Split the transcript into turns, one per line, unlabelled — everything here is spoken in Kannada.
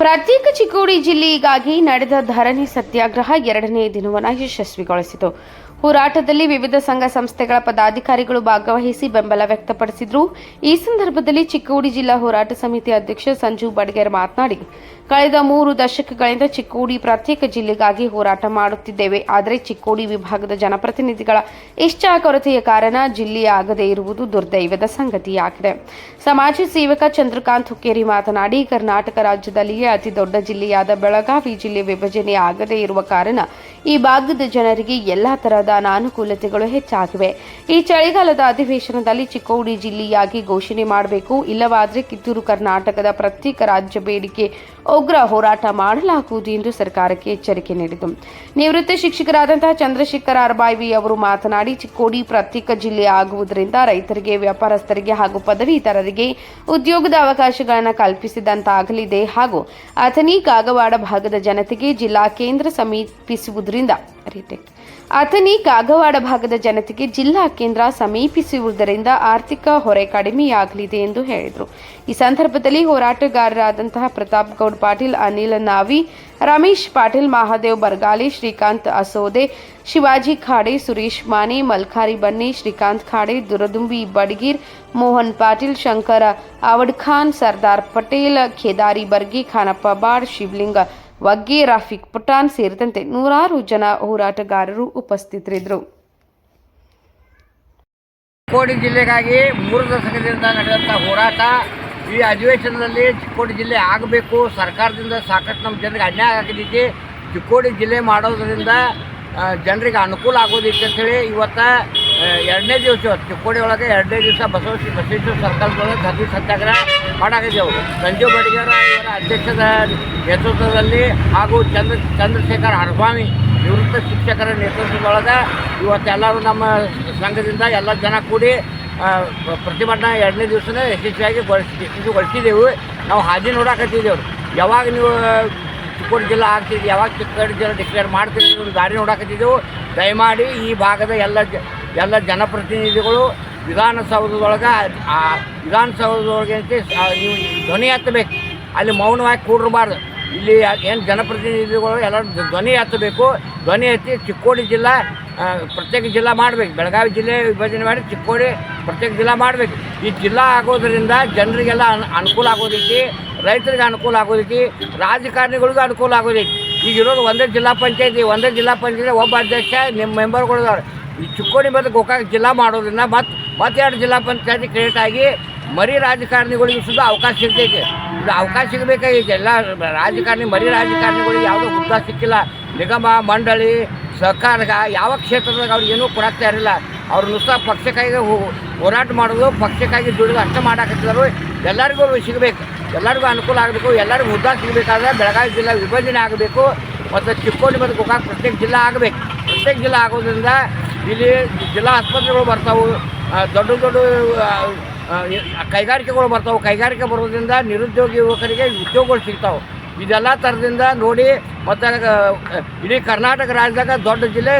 ಪ್ರತ್ಯೇಕ ಚಿಕ್ಕೋಡಿ ಜಿಲ್ಲೆಗಾಗಿ ನಡೆದ ಧರಣಿ ಸತ್ಯಾಗ್ರಹ ಎರಡನೇ ದಿನವನ್ನು ಯಶಸ್ವಿಗೊಳಿಸಿತು. ಹೋರಾಟದಲ್ಲಿ ವಿವಿಧ ಸಂಘ ಸಂಸ್ಥೆಗಳ ಪದಾಧಿಕಾರಿಗಳು ಭಾಗವಹಿಸಿ ಬೆಂಬಲ ವ್ಯಕ್ತಪಡಿಸಿದ್ರು. ಈ ಸಂದರ್ಭದಲ್ಲಿ ಚಿಕ್ಕೋಡಿ ಜಿಲ್ಲಾ ಹೋರಾಟ ಸಮಿತಿ ಅಧ್ಯಕ್ಷ ಸಂಜು ಬಡ್ಗೇರ್ ಮಾತನಾಡಿ, ಕಳೆದ ಮೂರು ದಶಕಗಳಿಂದ ಚಿಕ್ಕೋಡಿ ಪ್ರತ್ಯೇಕ ಜಿಲ್ಲೆಗಾಗಿ ಹೋರಾಟ ಮಾಡುತ್ತಿದ್ದೇವೆ. ಆದರೆ ಚಿಕ್ಕೋಡಿ ವಿಭಾಗದ ಜನಪ್ರತಿನಿಧಿಗಳ ಇಷ್ಟ ಕೊರತೆಯ ಕಾರಣ ಜಿಲ್ಲೆಯ ಆಗದೇ ಇರುವುದು ದುರ್ದೈವದ ಸಂಗತಿಯಾಗಿದೆ. ಸಮಾಜ ಸೇವಕ ಚಂದ್ರಕಾಂತ್ ಹುಕ್ಕೇರಿ ಮಾತನಾಡಿ, ಕರ್ನಾಟಕ ರಾಜ್ಯದಲ್ಲಿಯೇ ಅತಿ ದೊಡ್ಡ ಜಿಲ್ಲೆಯಾದ ಬೆಳಗಾವಿ ಜಿಲ್ಲೆ ವಿಭಜನೆ ಆಗದೇ ಇರುವ ಕಾರಣ ಈ ಭಾಗದ ಜನರಿಗೆ ಎಲ್ಲಾ ತರಹದ ಅನಾನುಕೂಲತೆಗಳು ಹೆಚ್ಚಾಗಿವೆ. ಈ ಚಳಿಗಾಲದ ಅಧಿವೇಶನದಲ್ಲಿ ಚಿಕ್ಕೋಡಿ ಜಿಲ್ಲೆಯಾಗಿ ಘೋಷಣೆ ಮಾಡಬೇಕು. ಇಲ್ಲವಾದರೆ ಕಿತ್ತೂರು ಕರ್ನಾಟಕದ ಪ್ರತ್ಯೇಕ ರಾಜ್ಯ ಬೇಡಿಕೆ ಉಗ್ರ ಹೋರಾಟ ಮಾಡಲಾಗುವುದು ಎಂದು ಸರ್ಕಾರಕ್ಕೆ ಎಚ್ಚರಿಕೆ ನೀಡಿತು. ನಿವೃತ್ತ ಶಿಕ್ಷಕರಾದಂತಹ ಚಂದ್ರಶೇಖರ ಅರ್ಬಾಯ್ವಿ ಅವರು ಮಾತನಾಡಿ, ಚಿಕ್ಕೋಡಿ ಪ್ರತ್ಯೇಕ ಜಿಲ್ಲೆ ಆಗುವುದರಿಂದ ರೈತರಿಗೆ, ವ್ಯಾಪಾರಸ್ಥರಿಗೆ ಹಾಗೂ ಪದವೀಧರರಿಗೆ ಉದ್ಯೋಗದ ಅವಕಾಶಗಳನ್ನು ಕಲ್ಪಿಸಿದಂತಾಗಲಿದೆ ಹಾಗೂ ಅಥನಿ ಕಾಗವಾಡ ಭಾಗದ ಜನತೆಗೆ ಜಿಲ್ಲಾ ಕೇಂದ್ರ ಸಮೀಪಿಸುವುದರಿಂದ ಅಥಣಿ ಕಾಗವಾಡ ಭಾಗದ ಜನತೆಗೆ ಜಿಲ್ಲಾ ಕೇಂದ್ರ ಸಮೀಪಿಸುವುದರಿಂದ ಆರ್ಥಿಕ ಹೊರೆ ಕಡಿಮೆಯಾಗಲಿದೆ ಎಂದು ಹೇಳಿದರು. ಈ ಸಂದರ್ಭದಲ್ಲಿ ಹೋರಾಟಗಾರರಾದಂತಹ ಪ್ರತಾಪ್ ಗೌಡ್ ಪಾಟೀಲ್, ಅನಿಲ್ ನಾವಿ, ರಮೇಶ್ ಪಾಟೀಲ್, ಮಹಾದೇವ್ ಬರ್ಗಾಲಿ, ಶ್ರೀಕಾಂತ್ ಅಸೋದೆ, ಶಿವಾಜಿ ಖಾಡೆ, ಸುರೇಶ್ ಮಾನೆ ಮಲ್ಖಾರಿ ಬನ್ನಿ, ಶ್ರೀಕಾಂತ್ ಖಾಡೆ, ದುರದುಂಬಿ ಬಡಗೀರ್, ಮೋಹನ್ ಪಾಟೀಲ್, ಶಂಕರ ಆವಡ್ಖಾನ್ ಸರ್ದಾರ್ ಪಟೇಲ್, ಖೇದಾರಿ ಬರ್ಗಿ, ಖಾನಪ್ಪ ಬಾಡ್, ಶಿವಲಿಂಗ ವಗ್ಗೆ, ರಾಫಿಕ್, ಪುಟಾನ್ ಸೇರಿದಂತೆ ನೂರಾರು ಜನ ಹೋರಾಟಗಾರರು ಉಪಸ್ಥಿತರಿದ್ದರು.
ಚಿಕ್ಕೋಡಿ ಜಿಲ್ಲೆಗಾಗಿ ಮೂರು ದಶಕದಿಂದ ನಡೆದಂಥ ಹೋರಾಟ ಈ ಅಧಿವೇಶನದಲ್ಲಿ ಚಿಕ್ಕೋಡಿ ಜಿಲ್ಲೆ ಆಗಬೇಕು. ಸರ್ಕಾರದಿಂದ ಸಾಕಷ್ಟು ನಮ್ಮ ಜನರಿಗೆ ಅನ್ಯಾಯ ಆಗಿದ್ದೀತಿ ಚಿಕ್ಕೋಡಿ ಜಿಲ್ಲೆ ಮಾಡೋದರಿಂದ ಜನರಿಗೆ ಅನುಕೂಲ ಆಗೋದಿತ್ತು ಅಂತೇಳಿ ಇವತ್ತು ಎರಡನೇ ದಿವಸ ಚಿಕ್ಕೋಡಿ ಒಳಗೆ ಎರಡನೇ ದಿವಸ ಬಸವಶ್ರೀ ಬಸವೇಶ್ವರ ಸರ್ಕಲ್ದೊಳಗೆ ಧರಣಿ ಸತ್ಯಾಗ್ರಹ ಮಾಡಾಕಿದ್ದೆವು ಸಂಜೀವ್ ಬಡಿಗೇರ ಇವರ ಅಧ್ಯಕ್ಷದ ನೇತೃತ್ವದಲ್ಲಿ ಹಾಗೂ ಚಂದ್ರ, ಚಂದ್ರಶೇಖರ್ ಹರಸ್ವಾಮಿ ನಿವೃತ್ತ ಶಿಕ್ಷಕರ ನೇತೃತ್ವದೊಳಗೆ ಇವತ್ತೆಲ್ಲರೂ ನಮ್ಮ ಸಂಘದಿಂದ ಎಲ್ಲ ಜನ ಕೂಡಿ ಪ್ರತಿಭಟನಾ ಎರಡನೇ ದಿವಸನೇ ಯಶಸ್ವಿಯಾಗಿ ಗೊಳಿಸಿ ಯಶಸ್ವಿಗೊಳಿಸಿದೆವು. ನಾವು ಹಾದಿ ನೋಡಾಕತ್ತಿದ್ದೆವು. ಯಾವಾಗ ನೀವು ಚಿಕ್ಕೋಡಿ ಜಿಲ್ಲಾ ಆಗ್ತಿದ್ವಿ ಯಾವಾಗ ಚಿಕ್ಕೋಡಿ ಜಿಲ್ಲಾ ಡಿಕ್ಲೇರ್ ಮಾಡ್ತೀವಿ ನೀವು ಗಾಡಿ ನೋಡಾಕತ್ತಿದ್ದೆವು. ದಯಮಾಡಿ ಈ ಭಾಗದ ಎಲ್ಲ ಜ ಎಲ್ಲ ಜನಪ್ರತಿನಿಧಿಗಳು ವಿಧಾನಸೌಧದೊಳಗೆ, ಆ ವಿಧಾನಸೌಧದೊಳಗೆ ನೀವು ಧ್ವನಿ ಎತ್ತಬೇಕು. ಅಲ್ಲಿ ಮೌನವಾಗಿ ಕೂಡಿರಬಾರ್ದು. ಇಲ್ಲಿ ಏನು ಜನಪ್ರತಿನಿಧಿಗಳು ಎಲ್ಲರೂ ಧ್ವನಿ ಎತ್ತಬೇಕು. ಧ್ವನಿ ಎತ್ತಿ ಚಿಕ್ಕೋಡಿ ಜಿಲ್ಲಾ ಪ್ರತ್ಯೇಕ ಜಿಲ್ಲಾ ಮಾಡಬೇಕು. ಬೆಳಗಾವಿ ಜಿಲ್ಲೆ ವಿಭಜನೆ ಮಾಡಿ ಚಿಕ್ಕೋಡಿ ಪ್ರತ್ಯೇಕ ಜಿಲ್ಲಾ ಮಾಡಬೇಕು. ಈ ಜಿಲ್ಲಾ ಆಗೋದರಿಂದ ಜನರಿಗೆಲ್ಲ ಅನ್- ಅನುಕೂಲ ಆಗೋದೈತಿ, ರೈತರಿಗೆ ಅನುಕೂಲ ಆಗೋದೈತಿ, ರಾಜಕಾರಣಿಗಳಿಗೂ ಅನುಕೂಲ ಆಗೋದೈತಿ. ಈಗ ಇರೋದು ಒಂದೇ ಜಿಲ್ಲಾ ಪಂಚಾಯತಿ. ಒಂದೇ ಜಿಲ್ಲಾ ಪಂಚಾಯತಿ ಒಬ್ಬ ಅಧ್ಯಕ್ಷ ನಿಮ್ಮ ಮೆಂಬರ್ಗಳಿದ್ದಾರೆ ಈ ಚಿಕ್ಕೋಡಿ ಮತ್ತು ಗೋಕಾಕ್ ಜಿಲ್ಲಾ ಮಾಡೋದ್ರಿಂದ ಮತ್ತೆ ಎರಡು ಜಿಲ್ಲಾ ಪಂಚಾಯತಿ ಕ್ರಿಯೇಟ್ ಆಗಿ ಮರಿ ರಾಜಕಾರಣಿಗಳಿಗೂ ಸುದ್ದ ಅವಕಾಶ ಸಿಗ್ತೈತೆ. ಇದು ಅವಕಾಶ ಸಿಗಬೇಕಾಗೈತೆ. ಎಲ್ಲ ರಾಜಕಾರಣಿ, ಮರಿ ರಾಜಕಾರಣಿಗಳಿಗೆ ಯಾವುದೋ ಹುದ್ದ ಸಿಕ್ಕಿಲ್ಲ. ನಿಗಮ, ಮಂಡಳಿ, ಸರ್ಕಾರಗ, ಯಾವ ಕ್ಷೇತ್ರದಾಗ ಅವ್ರಿಗೆ ಏನೂ ಕೊಡಕ್ಕೆ ಇರಲಿಲ್ಲ. ಅವ್ರು ನುಸ್ತಾ ಪಕ್ಷಕ್ಕಾಗಿ ಹೋರಾಟ ಮಾಡೋದು, ಪಕ್ಷಕ್ಕಾಗಿ ದುಡಿದು ಅಷ್ಟೇ ಮಾಡಾಕತ್ತಿದ್ರು ಎಲ್ಲರಿಗೂ ಸಿಗಬೇಕು. ಎಲ್ಲರಿಗೂ ಅನುಕೂಲ ಆಗಬೇಕು. ಎಲ್ಲರಿಗೂ ಹುದ್ದ ಸಿಗಬೇಕಾದ್ರೆ ಬೆಳಗಾವಿ ಜಿಲ್ಲಾ ವಿಭಜನೆ ಆಗಬೇಕು. ಮತ್ತು ಚಿಕ್ಕೋಡಿ ಮತ್ತು ಗೋಕಾಕ್ ಪ್ರತ್ಯೇಕ ಜಿಲ್ಲಾ ಆಗಬೇಕು. ಪ್ರತ್ಯೇಕ ಜಿಲ್ಲಾ ಆಗೋದ್ರಿಂದ ಇಲ್ಲಿ ಜಿಲ್ಲಾ ಆಸ್ಪತ್ರೆಗಳು ಬರ್ತಾವೆ. ದೊಡ್ಡ ದೊಡ್ಡ ಕೈಗಾರಿಕೆಗಳು ಬರ್ತಾವೆ. ಕೈಗಾರಿಕೆ ಬರೋದ್ರಿಂದ ನಿರುದ್ಯೋಗಿ ಯುವಕರಿಗೆ ಉದ್ಯೋಗಗಳು ಸಿಗ್ತಾವೆ. ಇದೆಲ್ಲ ಥರದಿಂದ ನೋಡಿ ಮತ್ತು ಇಡೀ ಕರ್ನಾಟಕ ರಾಜ್ಯದಾಗ ದೊಡ್ಡ ಜಿಲ್ಲೆ